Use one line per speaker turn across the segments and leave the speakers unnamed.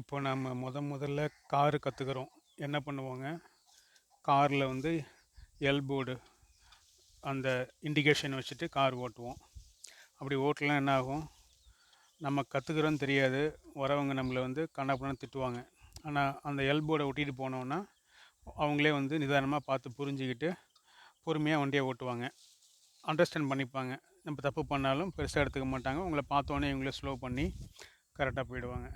இப்போ நம்ம முத முதல்ல காரு கற்றுக்குறோம் என்ன பண்ணுவோங்க? காரில் வந்து எல்போர்டு அந்த இண்டிகேஷன் வச்சுட்டு கார் ஓட்டுவோம். அப்படி ஓட்டலாம் என்ன ஆகும்? நம்ம கற்றுக்குறோன்னு தெரியாது. வரவங்க நம்மளை வந்து கண்ணாப்பின்னு திட்டுவாங்க. ஆனால் அந்த எல்போர்டை ஒட்டிட்டு போனோன்னா அவங்களே வந்து நிதானமாக பார்த்து புரிஞ்சுக்கிட்டு பொறுமையாக வண்டியை ஓட்டுவாங்க. அண்டர்ஸ்டாண்ட் பண்ணிப்பாங்க. நம்ம தப்பு பண்ணாலும் பெருசாக எடுத்துக்க மாட்டாங்க. உங்களை பார்த்தோன்னே இவங்களே ஸ்லோ பண்ணி கரெக்டாக போயிடுவாங்க.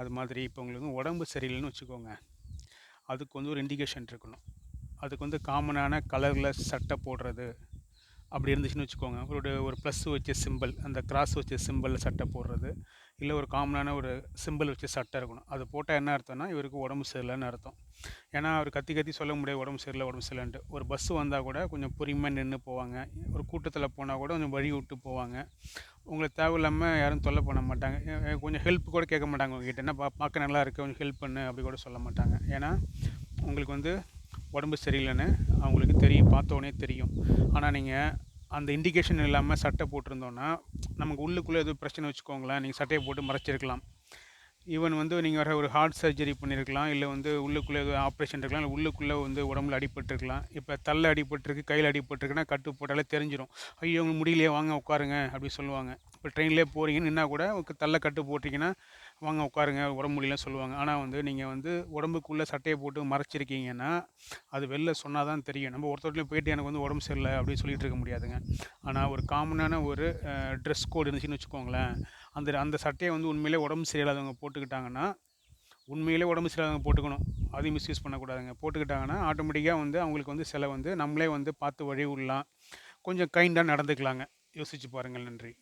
அது மாதிரி இப்போ உங்களுக்கு வந்து உடம்பு சரியில்லைன்னு வச்சுக்கோங்க. அதுக்கு வந்து ஒரு இண்டிகேஷன் இருக்கணும். அதுக்கு வந்து காமனான கலரில் சட்டை போடுறது அப்படி இருந்துச்சுன்னு வச்சுக்கோங்க. ஒரு ஒரு ப்ளஸ் வச்ச சிம்பிள் அந்த கிராஸ் வச்ச சிம்பிளில் சட்டை போடுறது. இல்லை ஒரு காமனான ஒரு சிம்பிள் வச்ச சட்டை இருக்கணும். அது போட்டால் என்ன அர்த்தம்னா இவருக்கு உடம்பு சரியில்லைன்னு அர்த்தம். ஏன்னா அவர் கத்தி கத்தி சொல்ல முடியாது உடம்பு சரியில்லை உடம்பு சரியில்லைன்ட்டு. ஒரு பஸ்ஸு வந்தால் கூட கொஞ்சம் பொறுமையாக நின்று போவாங்க. ஒரு கூட்டத்தில் போனால் கூட கொஞ்சம் வழி விட்டு போவாங்க. உங்களை தேவையில்லாமல் யாரும் தொல்லை பண்ண மாட்டாங்க. கொஞ்சம் ஹெல்ப் கூட கேட்க மாட்டாங்க உங்ககிட்ட. என்ன பா பார்க்க நல்லா இருக்குது கொஞ்சம் ஹெல்ப் பண்ணு அப்படி கூட சொல்ல மாட்டாங்க. ஏன்னா உங்களுக்கு வந்து உடம்பு சரியில்லைன்னு அவங்களுக்கு தெரியும் பார்த்தோன்னே தெரியும். ஆனால் நீங்கள் அந்த இண்டிகேஷன் இல்லாமல் சட்டை போட்டிருந்தோன்னா நமக்கு உள்ளுக்குள்ளே எதுவும் பிரச்சனை வச்சுக்கோங்களேன் நீங்கள் சட்டையை போட்டு மறைச்சிருக்கலாம். ஈவன் வந்து நீங்கள் வர ஒரு ஹார்ட் சர்ஜரி பண்ணியிருக்கலாம் இல்லை வந்து உள்ளுக்குள்ளே எதுவும் ஆப்ரேஷன் இருக்கலாம் இல்லை உள்ளுக்குள்ளே வந்து உடம்புல அடிபட்டுருக்கலாம். இப்போ தள்ள அடிபட்டுருக்கு கையில் அடிபட்டுருக்குன்னா கட்டு போட்டாலே தெரிஞ்சிடும் ஐயோ உங்களுக்கு முடியலையே வாங்க உட்காருங்க அப்படி சொல்லுவாங்க. இப்போ ட்ரெயின்லேயே போகிறீங்கன்னு நின்னா கூட தள்ள கட்டு போட்டிங்கன்னா வாங்க உட்காருங்க உடம்பு முடியலன்னு சொல்லுவாங்க. ஆனால் வந்து நீங்கள் வந்து உடம்புக்குள்ளே சட்டையை போட்டு மறைச்சிருக்கீங்கன்னா அது வெளில சொன்னால் தான் தெரியும். நம்ம ஒருத்தர்லையும் போயிட்டு எனக்கு வந்து உடம்பு சரியில்லை அப்படின்னு சொல்லிட்டு இருக்க முடியாதுங்க. ஆனால் ஒரு காமனான ஒரு ட்ரெஸ் கோடு இருந்துச்சுன்னு வச்சுக்கோங்களேன் அந்த அந்த சட்டையை வந்து உண்மையிலே உடம்பு சரியில்லாதவங்க போட்டுக்கிட்டாங்கன்னா உண்மையிலே உடம்பு சரியில்லாதவங்க போட்டுக்கணும். அதையும் மிஸ்யூஸ் பண்ணக்கூடாதுங்க. போட்டுக்கிட்டாங்கன்னா ஆட்டோமேட்டிக்காக வந்து அவங்களுக்கு வந்து சில வந்து நம்மளே வந்து பார்த்து வழி விடலாம் கொஞ்சம் கைண்டாக நடந்துக்கலாங்க. யோசிச்சு பாருங்கள். நன்றி.